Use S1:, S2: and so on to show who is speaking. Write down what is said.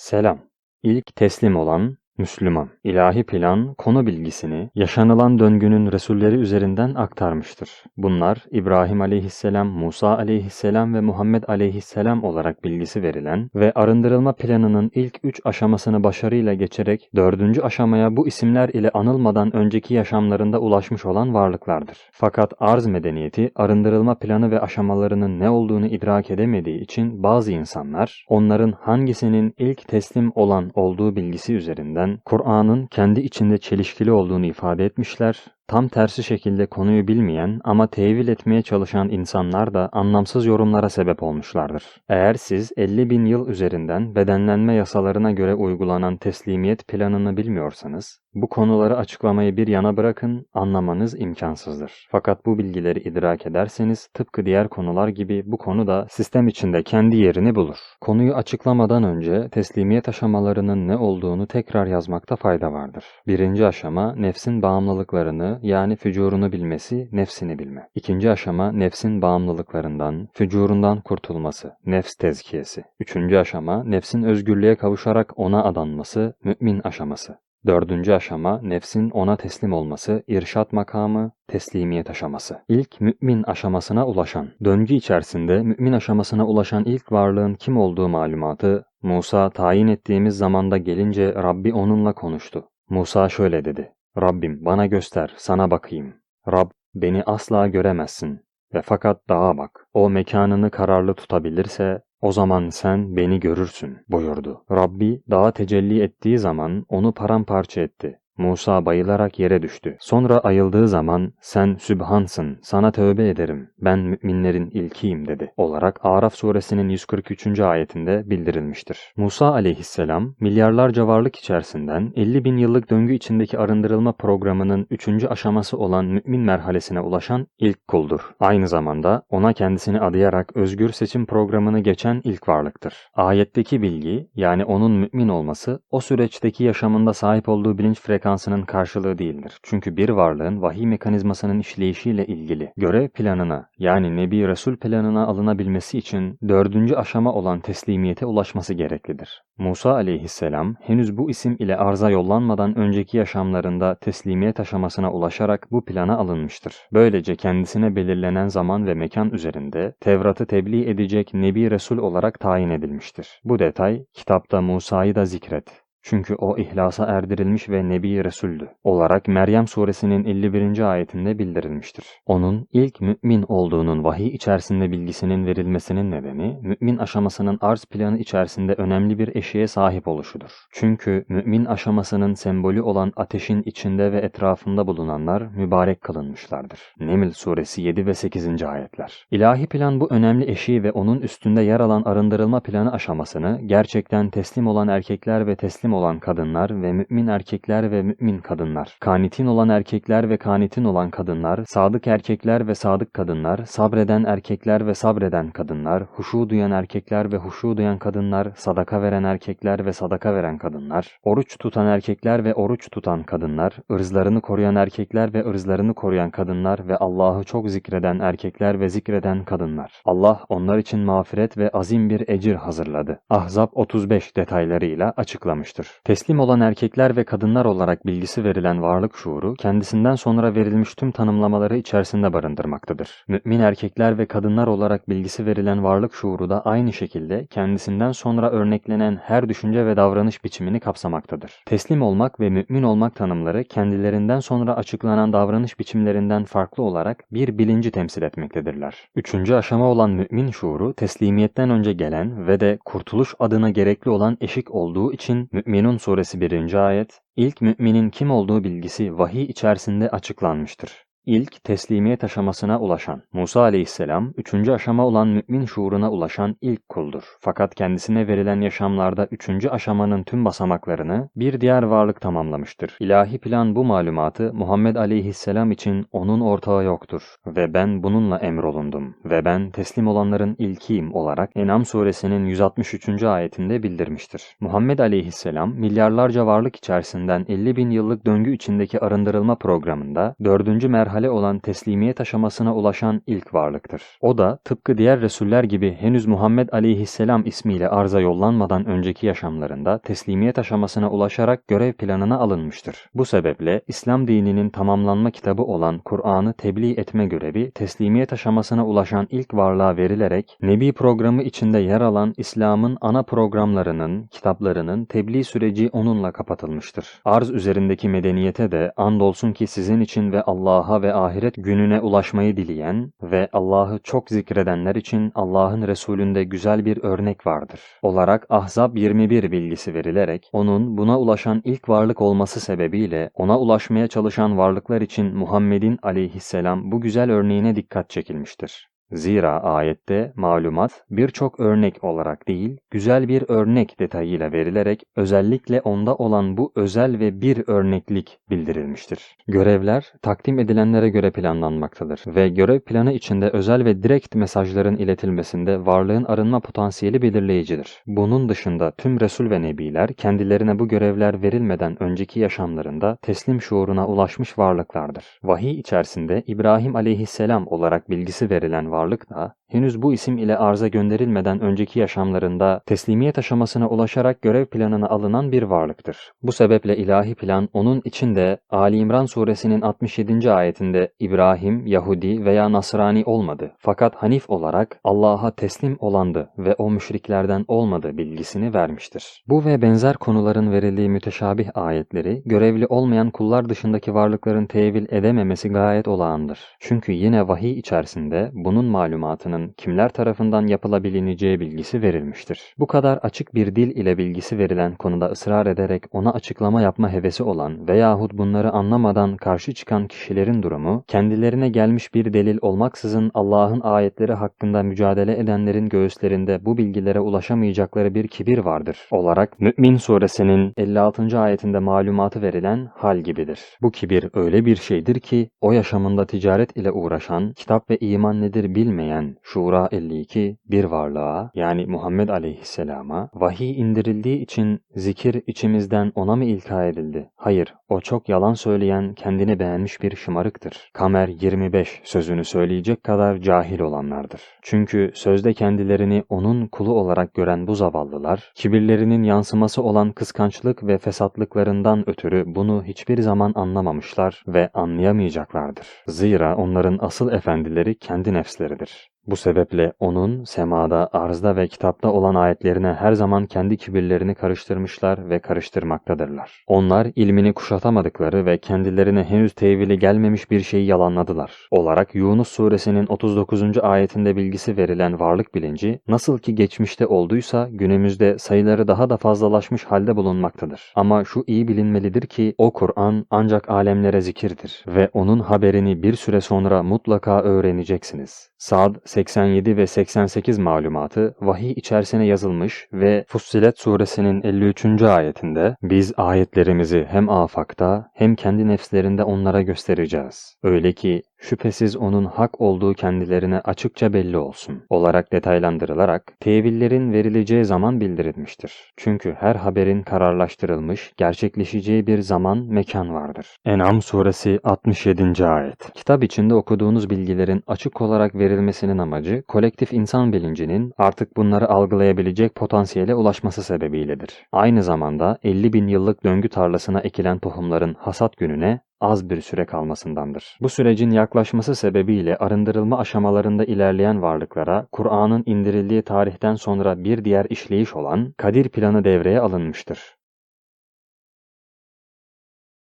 S1: Selam. İlk teslim olan Müslüman. İlahi plan, konu bilgisini yaşanılan döngünün Resulleri üzerinden aktarmıştır. Bunlar İbrahim aleyhisselam, Musa aleyhisselam ve Muhammed aleyhisselam olarak bilgisi verilen ve arındırılma planının ilk üç aşamasını başarıyla geçerek dördüncü aşamaya bu isimler ile anılmadan önceki yaşamlarında ulaşmış olan varlıklardır. Fakat arz medeniyeti arındırılma planı ve aşamalarının ne olduğunu idrak edemediği için bazı insanlar onların hangisinin ilk teslim olan olduğu bilgisi üzerinden Kur'an'ın kendi içinde çelişkili olduğunu ifade etmişler Tam tersi şekilde konuyu bilmeyen ama tevil etmeye çalışan insanlar da anlamsız yorumlara sebep olmuşlardır. Eğer siz 50 bin yıl üzerinden bedenlenme yasalarına göre uygulanan teslimiyet planını bilmiyorsanız, bu konuları açıklamayı bir yana bırakın, anlamanız imkansızdır. Fakat bu bilgileri idrak ederseniz tıpkı diğer konular gibi bu konu da sistem içinde kendi yerini bulur. Konuyu açıklamadan önce teslimiyet aşamalarının ne olduğunu tekrar yazmakta fayda vardır. Birinci aşama nefsin bağımlılıklarını yani fücurunu bilmesi, nefsini bilme. İkinci aşama nefsin bağımlılıklarından, fücurundan kurtulması, nefs tezkiyesi. Üçüncü aşama nefsin özgürlüğe kavuşarak ona adanması, mümin aşaması. Dördüncü aşama nefsin ona teslim olması, irşat makamı, teslimiyet aşaması. İlk mümin aşamasına ulaşan, döngü içerisinde mümin aşamasına ulaşan ilk varlığın kim olduğu malumatı Musa tayin ettiğimiz zamanda gelince Rabbi onunla konuştu. Musa şöyle dedi. Rabbim bana göster, sana bakayım. Rab beni asla göremezsin ve fakat dağa bak. O mekanını kararlı tutabilirse o zaman sen beni görürsün buyurdu. Rabbi dağa tecelli ettiği zaman onu paramparça etti. Musa bayılarak yere düştü. Sonra ayıldığı zaman sen Sübhansın, sana tövbe ederim, ben müminlerin ilkiyim dedi olarak Araf suresinin 143. ayetinde bildirilmiştir. Musa aleyhisselam milyarlarca varlık içerisinden 50 bin yıllık döngü içindeki arındırılma programının 3. aşaması olan mümin merhalesine ulaşan ilk kuldur. Aynı zamanda ona kendisini adayarak özgür seçim programını geçen ilk varlıktır. Ayetteki bilgi yani onun mümin olması o süreçteki yaşamında sahip olduğu bilinç frekansını frekansının karşılığı değildir. Çünkü bir varlığın vahiy mekanizmasının işleyişiyle ilgili görev planına yani Nebi Resul planına alınabilmesi için dördüncü aşama olan teslimiyete ulaşması gereklidir. Musa aleyhisselam henüz bu isim ile arza yollanmadan önceki yaşamlarında teslimiyet aşamasına ulaşarak bu plana alınmıştır. Böylece kendisine belirlenen zaman ve mekan üzerinde Tevrat'ı tebliğ edecek Nebi Resul olarak tayin edilmiştir. Bu detay kitapta Musa'yı da zikret. Çünkü o ihlasa erdirilmiş ve Nebi Resul'dü olarak Meryem suresinin 51. ayetinde bildirilmiştir. Onun ilk mümin olduğunun vahiy içerisinde bilgisinin verilmesinin nedeni mümin aşamasının arz planı içerisinde önemli bir eşiğe sahip oluşudur. Çünkü mümin aşamasının sembolü olan ateşin içinde ve etrafında bulunanlar mübarek kılınmışlardır. Neml suresi 7 ve 8. ayetler. İlahi plan bu önemli eşiği ve onun üstünde yer alan arındırılma planı aşamasını gerçekten teslim olan erkekler ve teslim teslim olan kadınlar ve mümin erkekler ve mümin kadınlar, kanitin olan erkekler ve kanitin olan kadınlar, sadık erkekler ve sadık kadınlar, sabreden erkekler ve sabreden kadınlar, huşu duyan erkekler ve huşu duyan kadınlar, sadaka veren erkekler ve sadaka veren kadınlar, oruç tutan erkekler ve oruç tutan kadınlar, ırzlarını koruyan erkekler ve ırzlarını koruyan kadınlar ve Allah'ı çok zikreden erkekler ve zikreden kadınlar. Allah onlar için mağfiret ve azim bir ecir hazırladı. Ahzab 35 detaylarıyla açıklamıştır olmuştur. Teslim olan erkekler ve kadınlar olarak bilgisi verilen varlık şuuru, kendisinden sonra verilmiş tüm tanımlamaları içerisinde barındırmaktadır. Mümin erkekler ve kadınlar olarak bilgisi verilen varlık şuuru da aynı şekilde kendisinden sonra örneklenen her düşünce ve davranış biçimini kapsamaktadır. Teslim olmak ve mümin olmak tanımları kendilerinden sonra açıklanan davranış biçimlerinden farklı olarak bir bilinci temsil etmektedirler. Üçüncü aşama olan mümin şuuru, teslimiyetten önce gelen ve de kurtuluş adına gerekli olan eşik olduğu için mümin Mü'minun suresi 1. ayet, ilk müminin kim olduğu bilgisi vahiy içerisinde açıklanmıştır. İlk teslimiyet aşamasına ulaşan, Musa aleyhisselam, üçüncü aşama olan mümin şuuruna ulaşan ilk kuldur. Fakat kendisine verilen yaşamlarda üçüncü aşamanın tüm basamaklarını bir diğer varlık tamamlamıştır. İlahi plan bu malumatı Muhammed aleyhisselam için onun ortağı yoktur ve ben bununla emrolundum ve ben teslim olanların ilkiyim olarak Enam suresinin 163. ayetinde bildirmiştir. Muhammed aleyhisselam milyarlarca varlık içerisinden 50 bin yıllık döngü içindeki arındırılma programında dördüncü merhale merhale olan teslimiyet aşamasına ulaşan ilk varlıktır. O da tıpkı diğer Resuller gibi henüz Muhammed aleyhisselam ismiyle arza yollanmadan önceki yaşamlarında teslimiyet aşamasına ulaşarak görev planına alınmıştır. Bu sebeple İslam dininin tamamlanma kitabı olan Kur'an'ı tebliğ etme görevi teslimiyet aşamasına ulaşan ilk varlığa verilerek Nebi programı içinde yer alan İslam'ın ana programlarının, kitaplarının tebliğ süreci onunla kapatılmıştır. Arz üzerindeki medeniyete de andolsun ki sizin için ve Allah'a ve ahiret gününe ulaşmayı dileyen ve Allah'ı çok zikredenler için Allah'ın Resulünde güzel bir örnek vardır. Olarak Ahzab 21 bilgisi verilerek onun buna ulaşan ilk varlık olması sebebiyle ona ulaşmaya çalışan varlıklar için Muhammed'in aleyhisselam bu güzel örneğine dikkat çekilmiştir. Zira ayette malumat birçok örnek olarak değil, güzel bir örnek detayıyla verilerek özellikle onda olan bu özel ve bir örneklik bildirilmiştir. Görevler takdim edilenlere göre planlanmaktadır ve görev planı içinde özel ve direkt mesajların iletilmesinde varlığın arınma potansiyeli belirleyicidir. Bunun dışında tüm Resul ve Nebiler kendilerine bu görevler verilmeden önceki yaşamlarında teslim şuuruna ulaşmış varlıklardır. Vahiy içerisinde İbrahim aleyhisselam olarak bilgisi verilen varlık da henüz bu isim ile arza gönderilmeden önceki yaşamlarında teslimiyet aşamasına ulaşarak görev planına alınan bir varlıktır. Bu sebeple ilahi plan onun içinde Ali İmran suresinin 67. ayetinde İbrahim, Yahudi veya Nasrani olmadı. Fakat Hanif olarak Allah'a teslim olandı ve o müşriklerden olmadı bilgisini vermiştir. Bu ve benzer konuların verildiği müteşabih ayetleri görevli olmayan kullar dışındaki varlıkların tevil edememesi gayet olağandır. Çünkü yine vahiy içerisinde bunun malumatının kimler tarafından yapılabilineceği bilgisi verilmiştir. Bu kadar açık bir dil ile bilgisi verilen konuda ısrar ederek ona açıklama yapma hevesi olan veyahut bunları anlamadan karşı çıkan kişilerin durumu, kendilerine gelmiş bir delil olmaksızın Allah'ın ayetleri hakkında mücadele edenlerin göğüslerinde bu bilgilere ulaşamayacakları bir kibir vardır. Olarak Mü'min suresinin 56. ayetinde malumatı verilen hal gibidir. Bu kibir öyle bir şeydir ki o yaşamında ticaret ile uğraşan, kitap ve iman nedir bilmeyen, Şura 52 bir varlığa yani Muhammed aleyhisselama vahiy indirildiği için zikir içimizden ona mı ilka edildi? Hayır, o çok yalan söyleyen kendini beğenmiş bir şımarıktır. Kamer 25 sözünü söyleyecek kadar cahil olanlardır. Çünkü sözde kendilerini onun kulu olarak gören bu zavallılar, kibirlerinin yansıması olan kıskançlık ve fesatlıklarından ötürü bunu hiçbir zaman anlamamışlar ve anlayamayacaklardır. Zira onların asıl efendileri kendi nefsleridir. Bu sebeple onun semada, arzda ve kitapta olan ayetlerine her zaman kendi kibirlerini karıştırmışlar ve karıştırmaktadırlar. Onlar ilmini kuşatamadıkları ve kendilerine henüz tevili gelmemiş bir şeyi yalanladılar. Olarak Yunus suresinin 39. ayetinde bilgisi verilen varlık bilinci nasıl ki geçmişte olduysa günümüzde sayıları daha da fazlalaşmış halde bulunmaktadır. Ama şu iyi bilinmelidir ki o Kur'an ancak alemlere zikirdir ve onun haberini bir süre sonra mutlaka öğreneceksiniz. Sad 87 ve 88 malumatı vahiy içerisine yazılmış ve Fussilet suresinin 53. ayetinde biz ayetlerimizi hem afakta hem kendi nefslerinde onlara göstereceğiz. Öyle ki şüphesiz onun hak olduğu kendilerine açıkça belli olsun olarak detaylandırılarak tevillerin verileceği zaman bildirilmiştir. Çünkü her haberin kararlaştırılmış, gerçekleşeceği bir zaman, mekan vardır. En'am suresi 67. ayet. Kitap içinde okuduğunuz bilgilerin açık olarak verilmesinin amacı kolektif insan bilincinin artık bunları algılayabilecek potansiyele ulaşması sebebiyledir. Aynı zamanda 50 bin yıllık döngü tarlasına ekilen tohumların hasat gününe az bir süre kalmasındandır. Bu sürecin yaklaşması sebebiyle arındırılma aşamalarında ilerleyen varlıklara Kur'an'ın indirildiği tarihten sonra bir diğer işleyiş olan Kadir planı devreye alınmıştır.